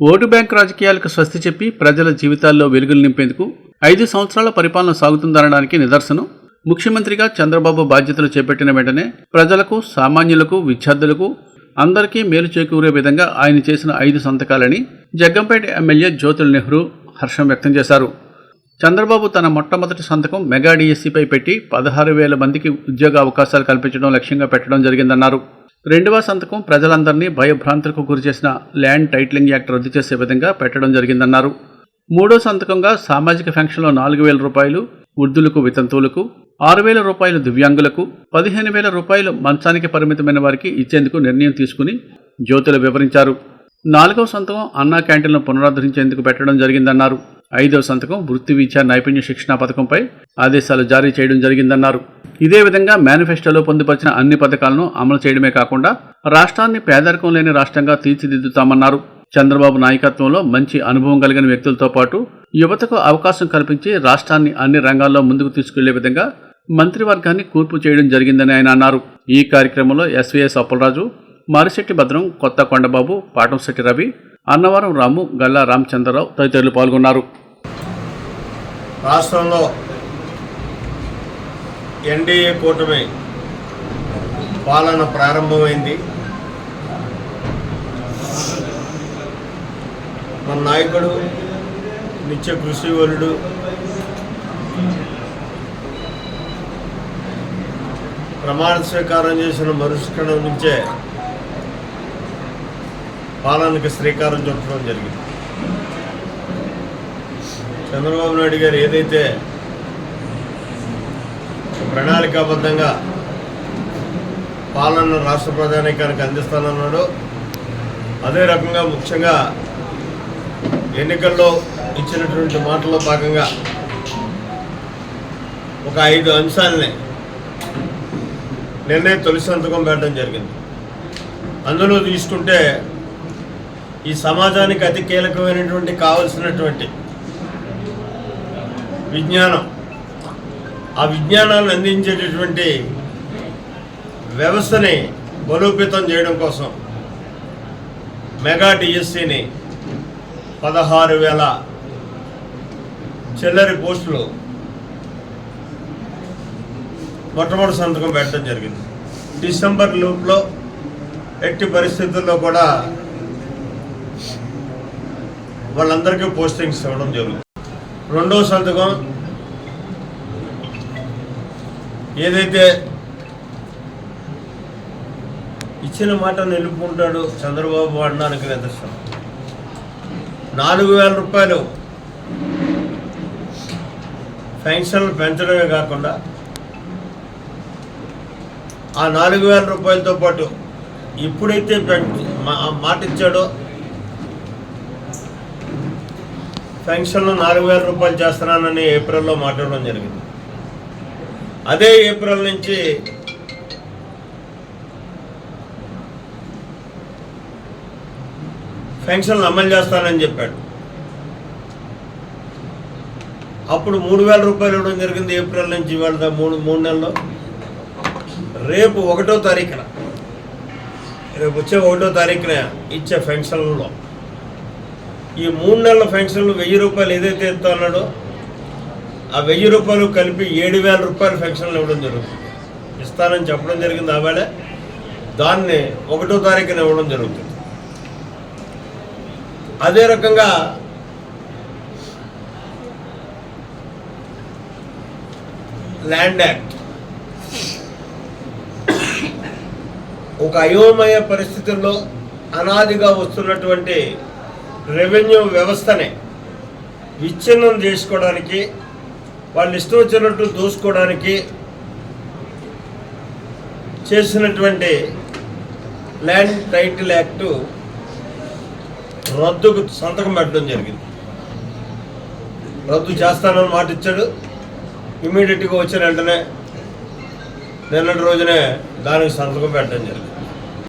Vote bank రాజకీయాలకు స్వస్తి చెప్పి ప్రజల జీవితాల్లో వెలుగులు నింపేందుకు ఐదు సంవత్సరాల పరిపాలన సాగుతుందనడానికి నిదర్శనం. ముఖ్యమంత్రిగా చంద్రబాబు బాధ్యతలు చేపట్టిన వెంటనే ప్రజలకు సామాన్యులకు విద్యార్థులకు అందరికీ మేలు చేకూరే విధంగా ఆయన చేసిన ఐదు సంతకాలని జగ్గంపేట ఎమ్మెల్యే జ్యోతుల నెహ్రూ హర్షం వ్యక్తం చేశారు. చంద్రబాబు తన మొట్టమొదటి సంతకం మెగా డిఎస్సిపై పెట్టి పదహారు వేల మందికి ఉద్యోగ అవకాశాలు కల్పించడం లక్ష్యంగా పెట్టడం జరిగిందన్నారు. రెండవ సంతకం ప్రజలందరినీ భయభ్రాంతులకు గురిచేసిన ల్యాండ్ టైటిలింగ్ యాక్ట్ రద్దు చేసే విధంగా పెట్టడం జరిగిందన్నారు. మూడో సంతకంగా సామాజిక ఫంక్షన్లో నాలుగు వేల రూపాయలు వృద్ధులకు వితంతువులకు ఆరు వేల రూపాయలు దివ్యాంగులకు పదిహేను వేల రూపాయలు మంచానికి పరిమితమైన వారికి ఇచ్చేందుకు నిర్ణయం తీసుకుని జ్యోతులు వివరించారు. నాలుగవ సంతకం అన్నా క్యాంటీన్లను పునరుద్ధరించేందుకు పెట్టడం జరిగిందన్నారు. ఐదవ సంతకం వృత్తి విద్యా నైపుణ్య శిక్షణ పథకంపై ఆదేశాలు జారీ చేయడం జరిగిందన్నారు. ఇదే విధంగా మేనిఫెస్టోలో పొందుపరిచిన అన్ని పథకాలను అమలు చేయడమే కాకుండా రాష్ట్రాన్ని పేదరికం లేని రాష్ట్రంగా తీర్చిదిద్దుతామన్నారు. చంద్రబాబు నాయకత్వంలో మంచి అనుభవం కలిగిన వ్యక్తులతో పాటు యువతకు అవకాశం కల్పించి రాష్ట్రాన్ని అన్ని రంగాల్లో ముందుకు తీసుకెళ్ళే విధంగా మంత్రివర్గాన్ని కూర్పు చేయడం జరిగిందని ఆయన అన్నారు. ఈ కార్యక్రమంలో ఎస్వీఎస్ అప్పలరాజు మరిశెట్టి భద్రం కొత్త కొండబాబు పాటంశెట్టి రవి అన్నవరం రాము గల్లా రామచంద్రరావు తదితరులు పాల్గొన్నారు. రాష్ట్రంలో ఎన్డీఏ కూటమి పాలన ప్రారంభమైంది. మన నాయకుడు నిత్య కృషివరుడు ప్రమాణ స్వీకారం చేసిన మరుక్షణం నుంచే పాలనకి శ్రీకారం చుట్టడం జరిగింది. చంద్రబాబు నాయుడు గారు ఏదైతే ప్రణాళికాబద్ధంగా పాలన రాష్ట్ర ప్రధానికానికి అందిస్తానన్నాడో అదే రకంగా ముఖ్యంగా ఎన్నికల్లో ఇచ్చినటువంటి మాటల్లో భాగంగా ఒక ఐదు అంశాలని నిన్నే తొలి సంతకం పెట్టడం జరిగింది. అందులో తీసుకుంటే ఈ సమాజానికి అతి కీలకమైనటువంటి కావలసినటువంటి విజ్ఞానం. ఆ విజ్ఞానాన్ని అందించేటటువంటి వ్యవస్థని బలోపేతం చేయడం కోసం మెగా డిఎస్సిని పదహారు వేల చిల్లరి పోస్టులు మొట్టమొదటి సంతకం పెట్టడం జరిగింది. డిసెంబర్ లూప్లో ఎట్టి పరిస్థితుల్లో కూడా వాళ్ళందరికీ పోస్టింగ్స్ ఇవ్వడం జరుగుతుంది. రెండో సంతకం ఏదైతే ఇచ్చిన మాట నిలుపుకుంటాడు చంద్రబాబు వాడడానికి నిదర్శనం నాలుగు వేల రూపాయలు పెన్షన్లు పెంచడమే కాకుండా ఆ నాలుగు వేల రూపాయలతో పాటు ఎప్పుడైతే మా- మాట ఇచ్చాడో పెన్షన్లు నాలుగు వేల రూపాయలు చేస్తున్నానని ఏప్రిల్లో మాట్లాడడం జరిగింది. అదే ఏప్రిల్ నుంచి పెన్షన్లు అమలు చేస్తానని చెప్పాడు. అప్పుడు మూడు వేల రూపాయలు ఇవ్వడం జరిగింది ఏప్రిల్ నుంచి ఇవాళ మూడు మూడు నెలల్లో. రేపు ఒకటో తారీఖున రేపు వచ్చే ఒకటో తారీఖున ఇచ్చే పెన్షన్లో ఈ మూడు నెలల పెన్షన్లు వెయ్యి రూపాయలు ఏదైతే ఇస్తా అన్నాడో ఆ వెయ్యి రూపాయలు కలిపి ఏడు వేల రూపాయల పెన్షన్లు ఇవ్వడం జరుగుతుంది. ఇస్తానని చెప్పడం జరిగింది. ఆవేళ దాన్ని ఒకటో తారీఖున ఇవ్వడం జరుగుతుంది. అదే రకంగా ల్యాండ్ యాక్ట్ ఒక అయోమయ పరిస్థితుల్లో అనాదిగా వస్తున్నటువంటి రెవెన్యూ వ్యవస్థని విచ్ఛిన్నం చేసుకోవడానికి వాళ్ళు ఇష్టం వచ్చినట్టు దూసుకోవడానికి చేసినటువంటి ల్యాండ్ టైటిల్ యాక్టు రద్దుకు సంతకం పెట్టడం జరిగింది. రద్దు చేస్తానని మాట ఇచ్చాడు. ఇమీడియట్గా వచ్చిన వెంటనే నిన్నటి రోజునే దానికి సంతకం పెట్టడం జరిగింది.